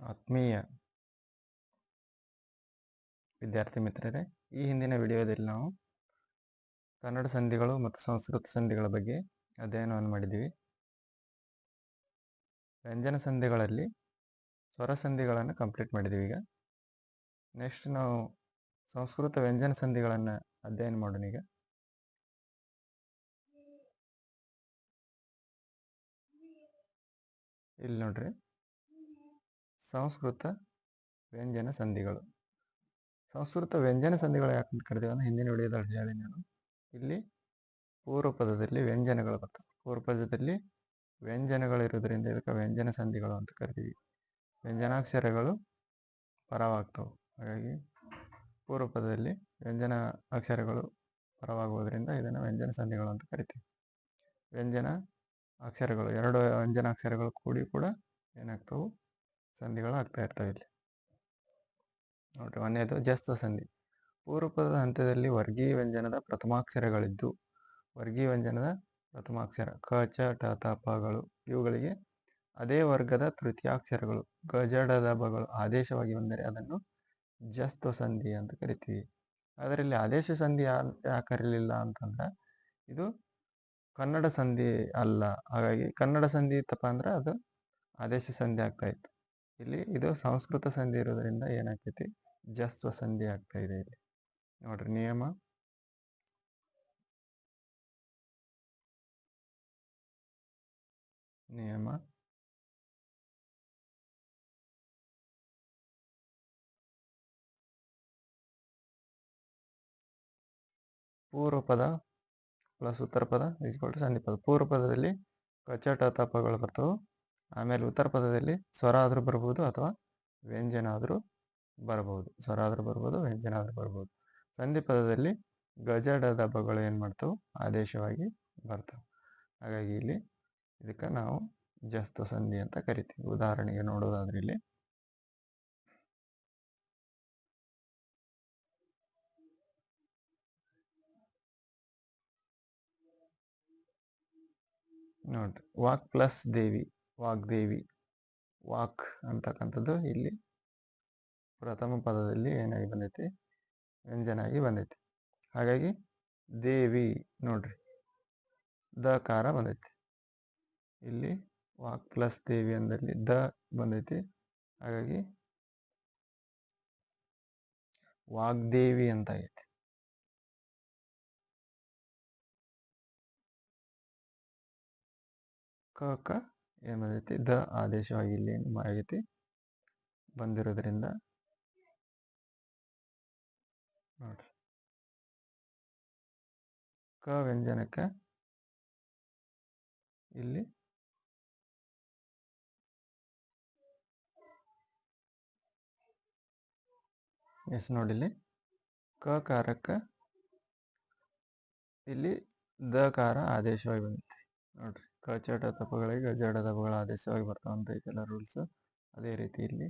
ಆತ್ಮೀಯ ವಿದ್ಯಾರ್ಥಿ ಮಿತ್ರರೇ, ಈ ಹಿಂದಿನ ವಿಡಿಯೋದಲ್ಲಿ ನಾವು ಕನ್ನಡ ಸಂಧಿಗಳು ಮತ್ತು ಸಂಸ್ಕೃತ ಸಂಧಿಗಳ ಬಗ್ಗೆ ಅಧ್ಯಯನವನ್ನು ಮಾಡಿದ್ದೀವಿ. ವ್ಯಂಜನ ಸಂಧಿಗಳಲ್ಲಿ ಸ್ವರ ಸಂಧಿಗಳನ್ನು ಕಂಪ್ಲೀಟ್ ಮಾಡಿದ್ದೀವಿ ಈಗ. ನೆಕ್ಸ್ಟ್ ನಾವು ಸಂಸ್ಕೃತ ವ್ಯಂಜನ ಸಂಧಿಗಳನ್ನು ಅಧ್ಯಯನ ಮಾಡೋಣ ಈಗ. ಇಲ್ಲಿ ನೋಡ್ರಿ. ಸಂಸ್ಕೃತ ವ್ಯಂಜನ ಸಂಧಿಗಳು. ಸಂಸ್ಕೃತ ವ್ಯಂಜನ ಸಂಧಿಗಳು ಯಾಕಂತ ಕರಿತೀವಿ ಅಂದ್ರೆ ಹಿಂದಿನ ವಿಡಿಯೋದಲ್ಲಿ ಹೇಳಿ ನಾನು. ಇಲ್ಲಿ ಪೂರ್ವ ಪದದಲ್ಲಿ ವ್ಯಂಜನಗಳು ಬರ್ತವೆ. ಪೂರ್ವ ಪದದಲ್ಲಿ ವ್ಯಂಜನಗಳಿರೋದ್ರಿಂದ ಇದಕ್ಕೆ ವ್ಯಂಜನ ಸಂಧಿಗಳು ಅಂತ ಕರಿತೀವಿ. ವ್ಯಂಜನಾಕ್ಷರಗಳು ಪರವಾಗ್ತವೆ. ಹಾಗಾಗಿ ಪೂರ್ವ ಪದದಲ್ಲಿ ವ್ಯಂಜನ ಅಕ್ಷರಗಳು ಪರವಾಗುವುದರಿಂದ ಇದನ್ನು ವ್ಯಂಜನ ಸಂಧಿಗಳು ಅಂತ ಕರಿತೀವಿ. ವ್ಯಂಜನ ಅಕ್ಷರಗಳು ಎರಡು ವ್ಯಂಜನ ಅಕ್ಷರಗಳು ಕೂಡಿ ಕೂಡ ಏನಾಗ್ತವು? ಸಂಧಿಗಳು ಆಗ್ತಾ ಇರ್ತವೆ ಇಲ್ಲಿ. ನೋಡ್ರಿ, ಒಂದೇದು ಜಸ್ತ ಸಂಧಿ. ಪೂರ್ವಪದ ಹಂತದಲ್ಲಿ ವರ್ಗೀಯ ವ್ಯಂಜನದ ಪ್ರಥಮಾಕ್ಷರಗಳಿದ್ದು ವರ್ಗೀಯ ವ್ಯಂಜನದ ಪ್ರಥಮಾಕ್ಷರ, ಕ, ಚ ಟ ತ ಪಗಳು ಇವುಗಳಿಗೆ ಅದೇ ವರ್ಗದ ತೃತೀಯಾಕ್ಷರಗಳು ಗಜಡದ ಬಗಳು ಆದೇಶವಾಗಿ ಬಂದರೆ ಅದನ್ನು ಜಸ್ತ ಸಂಧಿ ಅಂತ ಕರಿತೀವಿ. ಅದರಲ್ಲಿ ಆದೇಶ ಸಂಧಿ ಯಾಕೆ ಕರೀಲಿಲ್ಲ ಅಂತಂದ್ರೆ, ಇದು ಕನ್ನಡ ಸಂಧಿ ಅಲ್ಲ. ಹಾಗಾಗಿ ಕನ್ನಡ ಸಂಧಿ ಇತ್ತಪ್ಪ ಅಂದ್ರೆ ಅದು ಆದೇಶ ಸಂಧಿ ಆಗ್ತಾ ಇತ್ತು. ಇಲ್ಲಿ ಇದು ಸಂಸ್ಕೃತ ಸಂಧಿ ಇರೋದ್ರಿಂದ ಏನಾಗ್ತೈತಿ? ಜಸ್ವ ಸಂಧಿ ಆಗ್ತಾ ಇದೆ ಇಲ್ಲಿ. ನೋಡ್ರಿ ನಿಯಮ. ನಿಯಮ. ಪೂರ್ವ ಪದ ಪ್ಲಸ್ ಉತ್ತರ ಪದ ಈಕ್ವಲ್ ಟು ಸಂಧಿ ಪದ. ಪೂರ್ವ ಪದದಲ್ಲಿ ಕಚಟ ತಪಗಳು ಬರ್ತವೆ. ಆಮೇಲೆ ಉತ್ತರ ಪದದಲ್ಲಿ ಸ್ವರ ಆದರೂ ಬರ್ಬೋದು ಅಥವಾ ವ್ಯಂಜನ ಆದರೂ ಬರಬಹುದು ಸ್ವರ ಆದರೂ ಬರ್ಬೋದು ವ್ಯಂಜನ ಆದರೂ ಬರ್ಬೋದು. ಸಂಧಿ ಪದದಲ್ಲಿ ಗಜಡ ದಬ್ಬಗಳು ಏನು ಮಾಡ್ತಾವೆ? ಆದೇಶವಾಗಿ ಬರ್ತವೆ. ಹಾಗಾಗಿ ಇಲ್ಲಿ ಇದಕ್ಕೆ ನಾವು ಜಸ್ತು ಸಂಧಿ ಅಂತ ಕರಿತೀವಿ. ಉದಾಹರಣೆಗೆ ನೋಡೋದಾದ್ರೆ ಇಲ್ಲಿ ನೋಡ್ರಿ. ವಾಕ್ ಪ್ಲಸ್ ದೇವಿ. ವಾಗ್ದೇವಿ, ವಾಕ್ ಅಂತಕ್ಕಂಥದ್ದು ಇಲ್ಲಿ ಪ್ರಥಮ ಪದದಲ್ಲಿ ಏನಾಗಿ ಬಂದೈತಿ? ವ್ಯಂಜನಾಗಿ ಬಂದೈತಿ. ಹಾಗಾಗಿ ದೇವಿ ನೋಡ್ರಿ ಕಾರ ಬಂದೈತಿ. ಇಲ್ಲಿ ವಾಕ್ ಪ್ಲಸ್ ದೇವಿ ಅಂದಲ್ಲಿ ದ ಬಂದೈತಿ. ಹಾಗಾಗಿ ವಾಗ್ದೇವಿ ಅಂತ ಆಗೈತಿ ಕ ಕ ಏನು ಬಂದೈತಿ ದ ಆದೇಶವಾಗಿ ಇಲ್ಲಿ ಏನು ಆಗೈತಿ ಬಂದಿರೋದ್ರಿಂದ ನೋಡ್ರಿ. ಕ ವ್ಯಂಜನಕ್ಕೆ ಇಲ್ಲಿ ಎಸ್ ನೋಡಿಲ್ಲಿ ಕ ಕಾರಕ್ಕೆ ಇಲ್ಲಿ ದ ಕಾರ ಆದೇಶವಾಗಿ ಬಂದೈತಿ ನೋಡ್ರಿ. ಕಚಟ ತಪಗಳಿಗೆ ಜಡ ತಪಗಳ ಆದೇಶವಾಗಿ ಬರ್ತಾವಂತ ಐತೆಲ್ಲ ರೂಲ್ಸ್ ಅದೇ ರೀತಿ ಇಲ್ಲಿ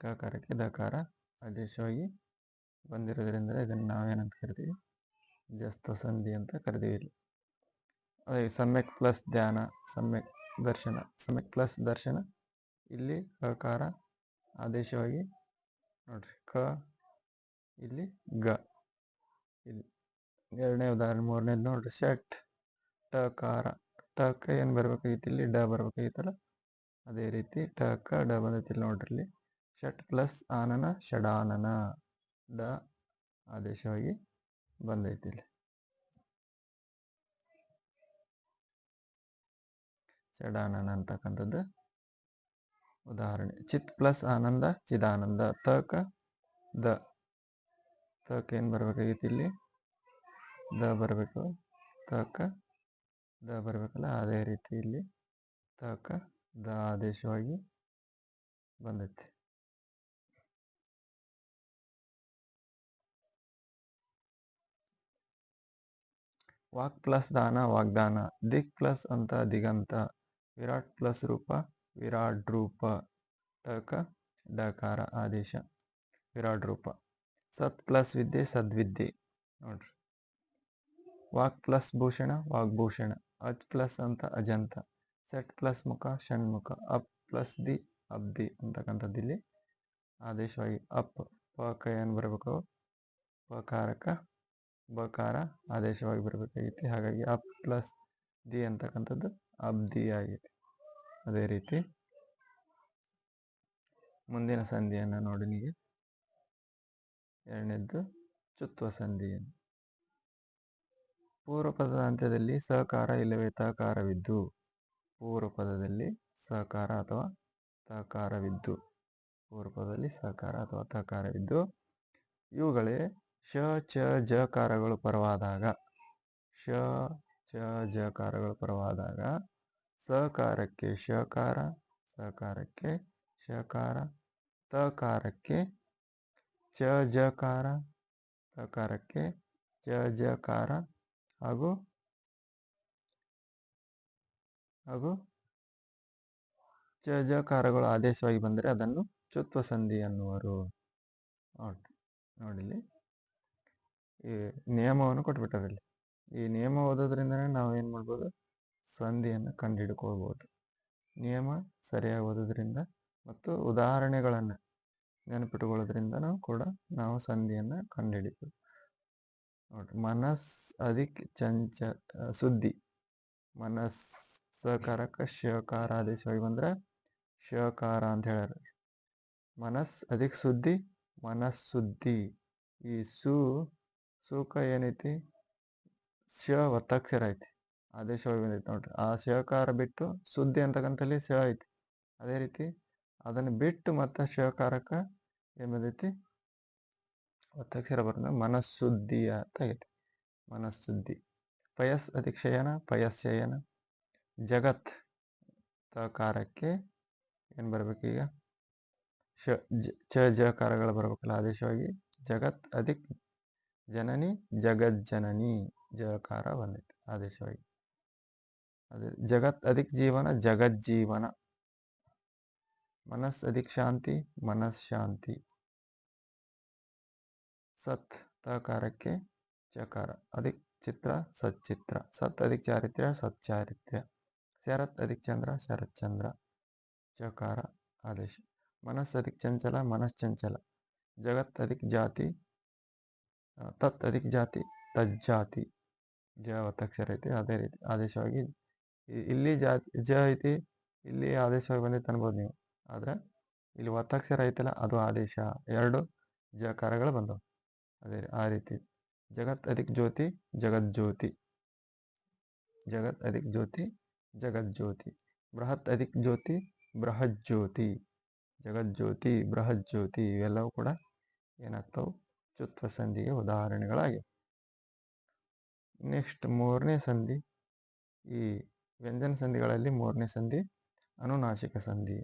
ಕ ಕಾರಕ್ಕೆ ದ ಕಾರ ಆದೇಶವಾಗಿ ಬಂದಿರೋದ್ರಿಂದ ಇದನ್ನು ನಾವೇನಂತ ಕರಿತೀವಿ? ಜಸ್ತ ಸಂಧಿ ಅಂತ ಕರಿತೀವಿ ಇಲ್ಲಿ. ಅದೇ ಸಮ್ಯಕ್ ಪ್ಲಸ್ ಧ್ಯಾನ, ಸಮ್ಯಕ್ ದರ್ಶನ, ಸಮ್ಯಕ್ ಪ್ಲಸ್ ದರ್ಶನ ಇಲ್ಲಿ ಕ ಕಾರ ಆದೇಶವಾಗಿ ನೋಡ್ರಿ ಕ ಇಲ್ಲಿ ಗ ಇಲ್ಲಿ. ಎರಡನೇ ಉದಾಹರಣೆ, ಮೂರನೇದು ನೋಡ್ರಿ ಶಟ್ ಟಕಾರ ಟಕ ಏನು ಬರ್ಬೇಕಾಗಿತ್ತು ಇಲ್ಲಿ? ಡ ಬರ್ಬೇಕಾಗಿತ್ತಲ್ಲ? ಅದೇ ರೀತಿ ಟಕ, ಡ ಬಂದೈತಿ ಇಲ್ಲಿ ನೋಡ್ರಿ ಇಲ್ಲಿ. ಷಟ್ ಪ್ಲಸ್ ಆನನ ಷಡಾನನ ಡ ಆದೇಶವಾಗಿ ಬಂದೈತಿ ಇಲ್ಲಿ. ಷಡಾನನ ಅಂತಕ್ಕಂಥದ್ದು ಉದಾಹರಣೆ. ಚಿತ್ ಪ್ಲಸ್ ಆನಂದ, ಚಿದಾನಂದ. ತಕ, ದ. ತಕ ಏನು ಬರ್ಬೇಕಾಗಿತ್ತು ಇಲ್ಲಿ? ದ ಬರಬೇಕು. ತಕ ದ ಬರಬೇಕಲ್ಲ, ಅದೇ ರೀತಿ ಇಲ್ಲಿ ತಕ ದ ಆದೇಶವಾಗಿ ಬಂದೈತಿ. ವಾಕ್ ಪ್ಲಸ್ ದಾನ, ವಾಗ್ದಾನ, ದಿಕ್ ಪ್ಲಸ್ ಅಂತ, ದಿಗಂತ, ವಿರಾಟ್ ಪ್ಲಸ್ ರೂಪ ವಿರಾಟ್ ರೂಪ ಟಕ ಡಕಾರ, ಆದೇಶ ವಿರಾಟ್ ರೂಪ. ಸತ್ ಪ್ಲಸ್ ವಿದ್ಯೆ, ಸದ್ವಿದ್ಯೆ, ನೋಡ್ರಿ. ವಾಕ್ ಪ್ಲಸ್ ಭೂಷಣ, ವಾಗ್ಭೂಷಣ. ಅಜ್ ಪ್ಲಸ್ ಅಂತ ಅಜಂತ, ಸೆಟ್ ಪ್ಲಸ್ ಮುಖ ಷಣ್ಮುಖ ಅಪ್ ಪ್ಲಸ್ ದಿ ಅಬ್ದಿ ಅಂತಕ್ಕಂಥದ್ದು ಇಲ್ಲಿ ಆದೇಶವಾಗಿ ಅಪ್ ಪಕ ಏನು ಬರಬೇಕು ಪಕಾರಕ ಬಕಾರ ಆದೇಶವಾಗಿ ಬರಬೇಕಾಗಿತ್ತು. ಹಾಗಾಗಿ ಅಪ್ ಪ್ಲಸ್ ದಿ ಅಂತಕ್ಕಂಥದ್ದು ಅಬ್ದಿ ಆಗಿದೆ. ಅದೇ ರೀತಿ ಮುಂದಿನ ಸಂಧಿಯನ್ನು ನೋಡಿ ನೀವು. ಎರಡನೇದ್ದು ಚುತ್ವ ಸಂಧಿಯನ್ನು. ಪೂರ್ವ ಪದದ ಅಂತ್ಯದಲ್ಲಿ ಸಹಕಾರ ಇಲ್ಲವೇ ತಕಾರವಿದ್ದು ಪೂರ್ವ ಪದದಲ್ಲಿ ಸಹಕಾರ ಅಥವಾ ತಕಾರವಿದ್ದು ಪೂರ್ವ ಪದದಲ್ಲಿ ಸಹಕಾರ ಅಥವಾ ತಕಾರವಿದ್ದು ಇವುಗಳೇ ಶ ಚ ಜಕಾರಗಳು ಪರವಾದಾಗ. ಶ ಚ ಜಕಾರಗಳು ಪರವಾದಾಗ ಸಕಾರಕ್ಕೆ ಶಕಾರ ಸಕಾರಕ್ಕೆ ಶಕಾರ ತಕಾರಕ್ಕೆ ಚ ಜಕಾರ ತಕಾರಕ್ಕೆ ಚ ಜಕಾರ ಹಾಗೂ ಹಾಗೂ ಚ ಜಕಾರಗಳು ಆದೇಶವಾಗಿ ಬಂದರೆ ಅದನ್ನು ಚುತ್ವ ಸಂಧಿ ಅನ್ನುವರು ನೋಡಿ ನೋಡಿಲ್ಲಿ ಈ ನಿಯಮವನ್ನು ಕೊಟ್ಬಿಟ್ಟಾರಲ್ಲಿ ಈ ನಿಯಮ ಓದೋದ್ರಿಂದನೇ ನಾವು ಏನು ಮಾಡ್ಬೋದು ಸಂಧಿಯನ್ನು ಕಂಡುಹಿಡ್ಕೊಳ್ಬೋದು ನಿಯಮ ಸರಿಯಾಗಿ ಓದೋದ್ರಿಂದ ಮತ್ತು ಉದಾಹರಣೆಗಳನ್ನು ನೆನಪಿಟ್ಟುಕೊಳ್ಳೋದ್ರಿಂದನೂ ಕೂಡ ನಾವು ಸಂಧಿಯನ್ನು ಕಂಡುಹಿಡಿಬೋದು ನೋಡ್ರಿ ಮನಸ್ ಅಧಿಕ್ ಚಂಚ ಸುದ್ದಿ. ಮನಸ್ ಸಕಾರಕ್ಕೆ ಶಕಾರ ಆದೇಶವಾಗಿ ಬಂದ್ರೆ ಶಕಾರ ಅಂತ ಹೇಳ್ಯಾರ. ಮನಸ್ ಅಧಿಕ್ ಸುದ್ದಿ. ಮನಸ್ಸುದ್ದಿ ಈ ಸು ಸೂಕ ಏನೈತಿ? ಶ ಒತ್ತಕ್ಷರ ಐತಿ. ಆದೇಶವಾಗಿ ಬಂದೈತಿ ನೋಡ್ರಿ. ಆ ಶಕಾರ ಬಿಟ್ಟು ಸುದ್ದಿ ಅಂತಕ್ಕಂಥಲ್ಲಿ ಶ ಐತಿ. ಅದೇ ರೀತಿ ಅದನ್ನು ಬಿಟ್ಟು ಮತ್ತೆ ಶಕಾರಕ್ಕೆ ಏನು ಬಂದೈತಿ? ಒತ್ತಕ್ಷರ ಬರೋದು ಮನಸ್ಸುದ್ದಿ ಅಂತ ಆಗೈತಿ ಮನಸ್ಸುದ್ದಿ. ಪಯಸ್ ಅಧಿಕ್ಷಯನ ಪಯಸ್ಯಯನ. ಜಗತ್ ತಕಾರಕ್ಕೆ ಏನು ಈಗ? ಶ, ಜ ಜಕಾರಗಳು ಬರಬೇಕಲ್ಲ ಆದೇಶವಾಗಿ. ಜಗತ್ ಅಧಿಕ್, ಜನನಿ, ಜಗಜ್ಜನನಿ ಜಕಾರ ಬಂದೈತೆ ಆದೇಶವಾಗಿ. ಅದೇ ಜಗತ್ ಅಧಿಕ್ ಜೀವನ, ಜಗಜ್ಜೀವನ. ಮನಸ್ ಅಧಿಕ್ ಶಾಂತಿ ಮನಃಶಾಂತಿ ಸತ್ ತಕಾರಕ್ಕೆ ಚಕಾರ. ಅಧಿಕ್ ಚಿತ್ರ ಸಚ್ಚಿತ್ರ ಸತ್ ಅಧಿಕ್ ಚಾರಿತ್ರ್ಯ ಸಚ್ಚಾರಿತ್ರ್ಯ ಶರತ್ ಅಧಿಕ್ ಚಂದ್ರ, ಶರತ್ ಚಂದ್ರ. ಚಕಾರ ಆದೇಶ. ಮನಸ್ ಅಧಿಕ್ ಚಂಚಲ ಮನಸ್ ಚಂಚಲ. ಜಗತ್ ಅಧಿಕ್ ಜಾತಿ ತತ್ ಅಧಿಕ್ ಜಾತಿ ತಜ್ಜಾತಿ ಜ ಒತ್ತಕ್ಷರ ಐತಿ, ಅದೇ ರೀತಿ ಆದೇಶವಾಗಿ ಇಲ್ಲಿ ಜಾತಿ, ಜ ಐತಿ, ಇಲ್ಲಿ ಆದೇಶವಾಗಿ ಬಂದಿತ್ತು ಅನ್ಬೋದು ನೀವು. ಆದರೆ ಇಲ್ಲಿ ಒತ್ತಕ್ಷರ ಐತಲ್ಲ, ಅದು ಆದೇಶ. ಎರಡು ಜಕಾರಗಳು ಬಂದವು. ಅದೇ ಆ ರೀತಿ. ಜಗತ್ ಅಧಿಕ್ ಜ್ಯೋತಿ ಜಗಜ್ಯೋತಿ ಜಗತ್ ಅಧಿಕ್ ಜ್ಯೋತಿ ಜಗಜ್ಯೋತಿ ಬೃಹತ್ ಅಧಿಕ್ ಜ್ಯೋತಿ ಬೃಹಜ್ಯೋತಿ ಜಗಜ್ಯೋತಿ ಬೃಹಜ್ಯೋತಿ ಇವೆಲ್ಲವೂ ಕೂಡ ಏನಾಗ್ತವೆ? ಚುತ್ವ ಸಂಧಿಗೆ ಉದಾಹರಣೆಗಳಾಗಿವೆ ನೆಕ್ಸ್ಟ್ ಮೂರನೇ ಸಂಧಿ, ಈ ವ್ಯಂಜನ ಸಂಧಿಗಳಲ್ಲಿ ಮೂರನೇ ಸಂಧಿ ಅನುನಾಶಿಕ ಸಂಧಿ.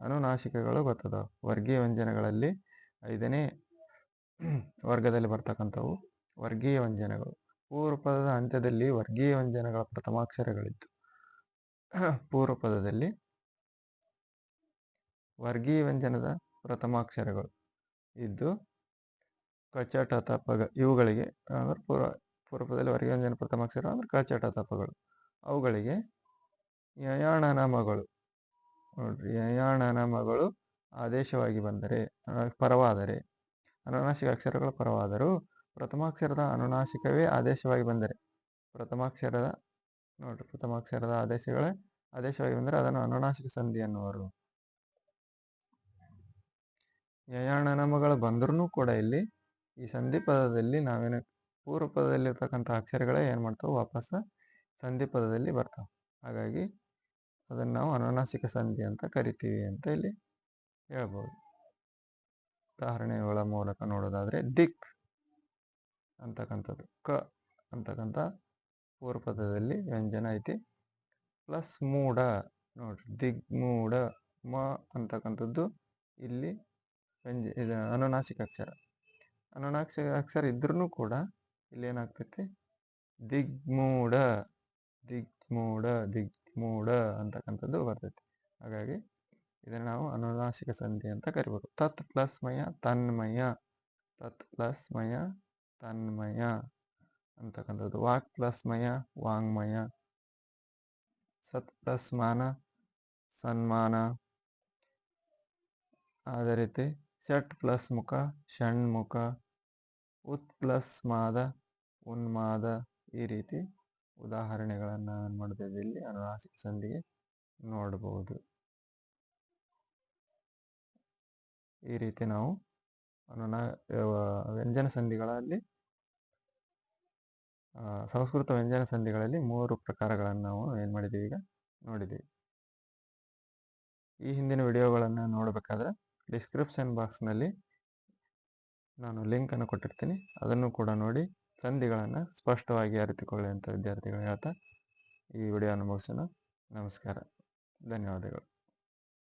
ಅನುನಾಶಿಕಗಳು ಗೊತ್ತದ? ವರ್ಗೀಯ ವ್ಯಂಜನಗಳಲ್ಲಿ ಐದನೇ ವರ್ಗದಲ್ಲಿ ಬರ್ತಕ್ಕಂಥವು ವರ್ಗೀಯ ವ್ಯಂಜನಗಳು. ಪೂರ್ವ ಪದದ ಅಂತ್ಯದಲ್ಲಿ ವರ್ಗೀಯ ವ್ಯಂಜನಗಳ ಪ್ರಥಮಾಕ್ಷರಗಳಿತ್ತು ಪೂರ್ವ ಪದದಲ್ಲಿ ವರ್ಗೀಯ ವ್ಯಂಜನದ ಪ್ರಥಮಾಕ್ಷರಗಳು ಇದ್ದು ಕಚಟ ತಪಗ ಇವುಗಳಿಗೆ ಅಂದರೆ ಪೂರ್ವ, ಪೂರ್ವಪದದಲ್ಲಿ ವರ್ಗೀಯ ವ್ಯಂಜನ ಪ್ರಥಮಾಕ್ಷರ ಅಂದ್ರೆ ಕಚಟ ತಪಗಳು ಅವುಗಳಿಗೆ ಯಯಾಣ ನಾಮಗಳು ನೋಡ್ರಿ ಯಯಾಣ ನಾಮಗಳು ಆದೇಶವಾಗಿ ಬಂದರೆ, ಪರವಾದರೆ ಅನುನಾಸಿಕ ಅಕ್ಷರಗಳ ಪರವಾದರೂ ಪ್ರಥಮಾಕ್ಷರದ ಅನುನಾಸಿಕವೇ ಆದೇಶವಾಗಿ ಬಂದರೆ. ಪ್ರಥಮಾಕ್ಷರದ, ನೋಡ್ರಿ ಪ್ರಥಮಾಕ್ಷರದ ಆದೇಶಗಳೇ ಆದೇಶವಾಗಿ ಬಂದರೆ ಅದನ್ನು ಅನುನಾಸಿಕ ಸಂಧಿ ಅನ್ನುವರು ಯಯಾಣ ನಾಮಗಳು ಬಂದ್ರೂ ಕೂಡ ಇಲ್ಲಿ ಈ ಸಂಧಿ ಪದದಲ್ಲಿ ನಾವೇನು ಪೂರ್ವ ಪದದಲ್ಲಿರ್ತಕ್ಕಂಥ ಅಕ್ಷರಗಳೇ ಏನು ಮಾಡ್ತಾವೆ ವಾಪಸ್ ಸಂಧಿ ಪದದಲ್ಲಿ ಬರ್ತಾವೆ. ಹಾಗಾಗಿ ಅದನ್ನು ನಾವು ಅನುನಾಸಿಕ ಸಂಧಿ ಅಂತ ಕರಿತೀವಿ ಅಂತ ಇಲ್ಲಿ ಹೇಳ್ಬೋದು. ಉದಾಹರಣೆಗಳ ಮೂಲಕ ನೋಡೋದಾದರೆ ದಿಕ್ ಅಂತಕ್ಕಂಥದ್ದು. ಕ ಅಂತಕ್ಕಂಥ ಪೂರ್ವ ಪದದಲ್ಲಿ ವ್ಯಂಜನ ಐತಿ. ಪ್ಲಸ್ ಮೂಡ ನೋಡ್ರಿ ದಿಗ್ಮೂಢ ಮ ಅಂತಕ್ಕಂಥದ್ದು ಇಲ್ಲಿ ವ್ಯಂಜ, ಇದು ಅನುನಾಸಿಕ ಅಕ್ಷರ. ಅನುನಾಸಿಕ ಅಕ್ಷರ ಇದ್ರೂ ಕೂಡ ಇಲ್ಲಿ ಏನಾಗ್ತೈತಿ? ದಿಗ್ಮೂಢ ದಿಗ್ಮೂಢ ದಿಗ್ಮೂಢ ಅಂತಕ್ಕಂಥದ್ದು ಬರ್ತೈತಿ. ಹಾಗಾಗಿ ಇದನ್ನು ನಾವು ಅನುನಾಸಿಕ ಸಂಧಿ ಅಂತ ಕರಿಬೋದು. ತತ್ ಪ್ಲಸ್ ಮಯ, ತನ್ಮಯ. ತತ್ ಪ್ಲಸ್ ಮಯ, ತನ್ಮಯ ಅಂತಕ್ಕಂಥದ್ದು. ವಾಕ್ ಪ್ಲಸ್ ಮಯ, ವಾಂಗ್ಮಯ. ಸತ್ ಪ್ಲಸ್ ಮಾನ, ಸನ್ಮಾನ. ಅದೇ ರೀತಿ ಷಟ್ ಪ್ಲಸ್ ಮುಖ, ಷಣ್ಮುಖ. ಉತ್ ಪ್ಲಸ್ ಮಾದ, ಉನ್ಮಾದ ಈ ರೀತಿ ಉದಾಹರಣೆಗಳನ್ನು ಏನು ಇಲ್ಲಿ ಅನುನಾಸಿಕ ಸಂಧಿಗೆ ನೋಡಬಹುದು ಈ ರೀತಿ ನಾವು ಅನುನಾ ವ್ಯಂಜನ ಸಂಧಿಗಳಲ್ಲಿ ಸಂಸ್ಕೃತ ವ್ಯಂಜನ ಸಂಧಿಗಳಲ್ಲಿ ಮೂರು ಪ್ರಕಾರಗಳನ್ನು ನಾವು ಏನು ಮಾಡಿದ್ದೀವಿ ಈಗ ನೋಡಿದ್ದೀವಿ ಈ ಹಿಂದಿನ ವಿಡಿಯೋಗಳನ್ನು ನೋಡಬೇಕಾದ್ರೆ ಡಿಸ್ಕ್ರಿಪ್ಷನ್ ಬಾಕ್ಸ್ನಲ್ಲಿ ನಾನು ಲಿಂಕನ್ನು ಕೊಟ್ಟಿರ್ತೀನಿ. ಅದನ್ನು ಕೂಡ ನೋಡಿ ಸಂಧಿಗಳನ್ನು ಸ್ಪಷ್ಟವಾಗಿ ಅರಿತುಕೊಳ್ಳಿ ಅಂತ ವಿದ್ಯಾರ್ಥಿಗಳು ಹೇಳ್ತಾ ಈ ವಿಡಿಯೋ ಅನುಭವಿಸೋಣ ನಮಸ್ಕಾರ. ಧನ್ಯವಾದಗಳು.